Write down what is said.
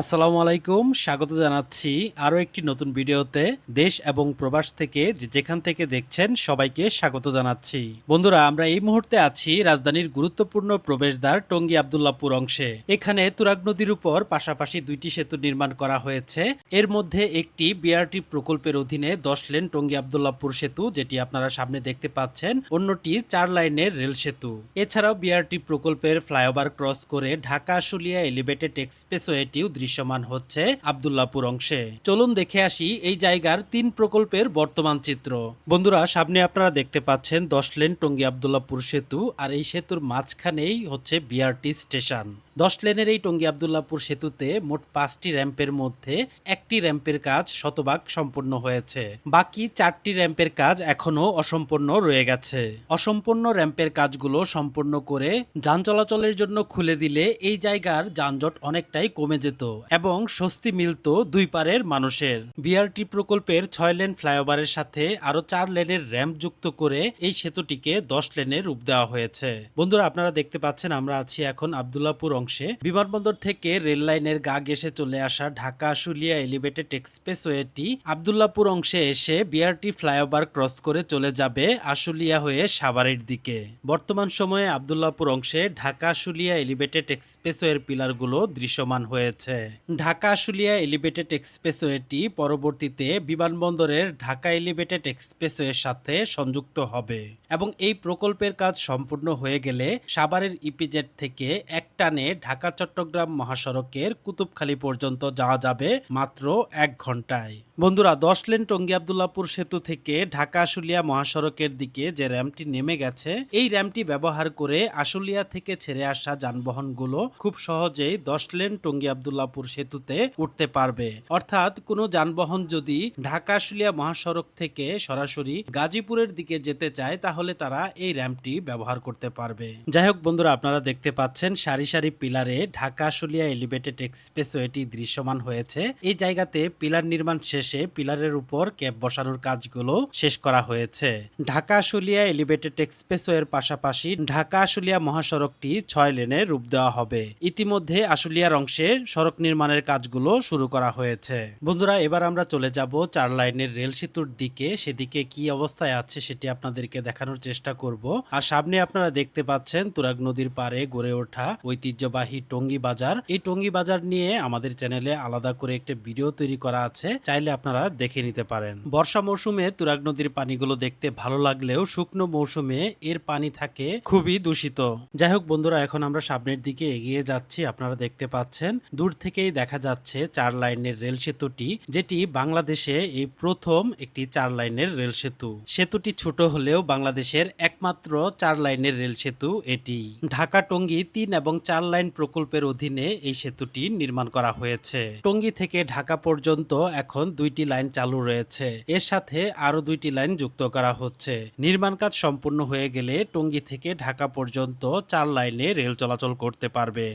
আসসালামু আলাইকুম, স্বাগত জানাচ্ছি আরও একটি নতুন ভিডিওতে। দেশ এবং প্রবাস থেকে যেখান থেকে দেখছেন সবাইকে স্বাগত জানাচ্ছি। বন্ধুরা, আমরা এই মুহূর্তে আছি রাজধানীর গুরুত্বপূর্ণ প্রবেশদ্বার টঙ্গী আবদুল্লাপুর অংশে। এখানে তুরাগ নদীর উপর পাশাপাশি দুইটি সেতু নির্মাণ করা হয়েছে। এর মধ্যে একটি বিআরটি প্রকল্পের অধীনে দশ লেন টঙ্গী আবদুল্লাপুর সেতু, যেটি আপনারা সামনে দেখতে পাচ্ছেন, অন্যটি চার লাইনের রেল সেতু। এছাড়াও বিআরটি প্রকল্পের ফ্লাইওভার ক্রস করে ঢাকা আশুলিয়া এলিভেটেড এক্সপ্রেসওয়েটিও দৃশ্যমান হচ্ছে আবদুল্লাপুর অংশে। চলুন দেখে আসি এই জায়গার তিন প্রকল্পের বর্তমান চিত্র। বন্ধুরা, সামনে আপনারা দেখতে পাচ্ছেন দশ লেন টঙ্গী আবদুল্লাপুর সেতু আর এই সেতুর মাঝখানেই হচ্ছে বিআরটি স্টেশন। দশ লেনের এই টঙ্গী আবদুল্লাপুর সেতুতে মোট পাঁচটি র্যাম্পের মধ্যে একটি র্যাম্পের কাজ শতভাগ সম্পূর্ণ হয়েছে। বাকি চারটি র্যাম্পের কাজ এখনও অসম্পূর্ণ রয়ে গেছে। অসম্পূর্ণ র্যাম্পের কাজগুলো সম্পূর্ণ করে যান চলাচলের জন্য খুলে দিলে এই জায়গার যানজট অনেকটাই কমে যেত এবং স্বস্তি মিলত দুই পারের মানুষের। বিআরটি প্রকল্পের ছয় লেন ফ্লাইওভারের সাথে আরও চার লেনের র্যাম্প যুক্ত করে এই সেতুটিকে দশ লেনের রূপ দেওয়া হয়েছে। বন্ধুরা, আপনারা দেখতে পাচ্ছেন আমরা আছি এখন আবদুল্লাপুর অংশে বিমানবন্দর থেকে রেল লাইনের গা ঘেসে চলে আসা ঢাকা আশুলিয়া এলিভেটেড এক্সপ্রেসওয়েটি আবদুল্লাপুর অংশে এসে বিআরটি ফ্লাইওভার ক্রস করে চলে যাবে আশুলিয়া হয়ে সাভারের দিকে। বর্তমান সময়ে আবদুল্লাপুর অংশে ঢাকা আশুলিয়া এলিভেটেড এক্সপ্রেসওয়ের পিলারগুলো দৃশ্যমান হয়েছে। ঢাকা আশুলিয়া এলিভেটেড এক্সপ্রেসওয়েটি পরবর্তীতে বিমানবন্দরের ঢাকা এলিভেটেড এক্সপ্রেসওয়ের সাথে সংযুক্ত হবে। এবং এই প্রকল্পের কাজ সম্পূর্ণ হয়ে গেলে সাভারের ইপিজেড থেকে এক টানে ঢাকা, চট্টগ্রাম মহাসড়কের কুতুবখালী পর্যন্ত যাওয়া যাবে মাত্র এক ঘন্টায়। বন্ধুরা, দশ লেন টঙ্গী আবদুল্লাপুর সেতু থেকে ঢাকা, আশুলিয়া মহাসড়কের দিকে যে র্যাম্পটি নেমে গেছে, এই র্যাম্পটি ব্যবহার করে আশুলিয়া থেকে ছেড়ে আসা যানবাহনগুলো খুব সহজেই দশ লেন টঙ্গী আবদুল্লাপুর সেতুতে উঠতে পারবে। অর্থাৎ কোনো যানবাহন যদি ঢাকা, আশুলিয়া মহাসড়ক থেকে সরাসরি গাজীপুরের দিকে যেতে চায়, তাহলে তারা এই র্যাম্পটি ব্যবহার করতে পারবে। যাই হোক বন্ধুরা, আপনারা দেখতে পাচ্ছেন সারি সারি পিলারে ঢাকা আশুলিয়া এলিভেটেড এক্সপ্রেসওয়েটি দৃশ্যমান হয়েছে। এই জায়গাতে পিলার নির্মাণ শেষে পিলারের উপর ক্যাপ বসানোর কাজগুলো শেষ করা হয়েছে। ঢাকা আশুলিয়া এলিভেটেড এক্সপ্রেসওয়ের পাশাপাশি ঢাকা আশুলিয়া মহাসড়কটি ছয় লেনে রূপ দেওয়া হবে। ইতিমধ্যে আশুলিয়ার অংশে সড়ক নির্মাণের কাজগুলো শুরু করা হয়েছে। বন্ধুরা, এবার আমরা চলে যাব চার লাইনের রেল সেতুর দিকে। সেদিকে কি অবস্থায় আছে সেটি আপনাদেরকে দেখানোর চেষ্টা করব। আর সামনে আপনারা দেখতে পাচ্ছেন তুরাগ নদীর পারে গড়ে ওঠা ঐতিহ্যবাহী টঙ্গী বাজার। এই টঙ্গী বাজার নিয়ে আমাদের চ্যানেলে আলাদা করে একটা ভিডিও তৈরি করা আছে। চাইলে আপনারা দেখে নিতে পারেন। বর্ষা মৌসুমে তুরাগ নদীর পানিগুলো দেখতে ভালো লাগলেও শুকনো মৌসুমে এর পানি থাকে খুবই দূষিত। যাই হোক বন্ধুরা, এখন আমরা সামনের দিকে এগিয়ে যাচ্ছি। আপনারা দেখতে পাচ্ছেন, দূর থেকেই দেখা যাচ্ছে চার লাইনের রেল সেতুটি, যেটি বাংলাদেশে এই প্রথম একটি চার লাইনের রেল সেতু। সেতুটি ছোট হলেও বাংলাদেশের একমাত্র চার লাইনের রেল সেতু এটি। ঢাকা টঙ্গী তিন এবং চার লাইন প্রকল্পের অধীনে এই সেতুটি নির্মাণ করা হয়েছে। টঙ্গী থেকে ঢাকা পর্যন্ত এখন দুইটি লাইন চালু রয়েছে। এর সাথে আরও দুইটি লাইন যুক্ত করা হচ্ছে। নির্মাণ কাজ সম্পূর্ণ হয়ে গেলে টঙ্গী থেকে ঢাকা পর্যন্ত চার লাইনে রেল চলাচল করতে পারবে।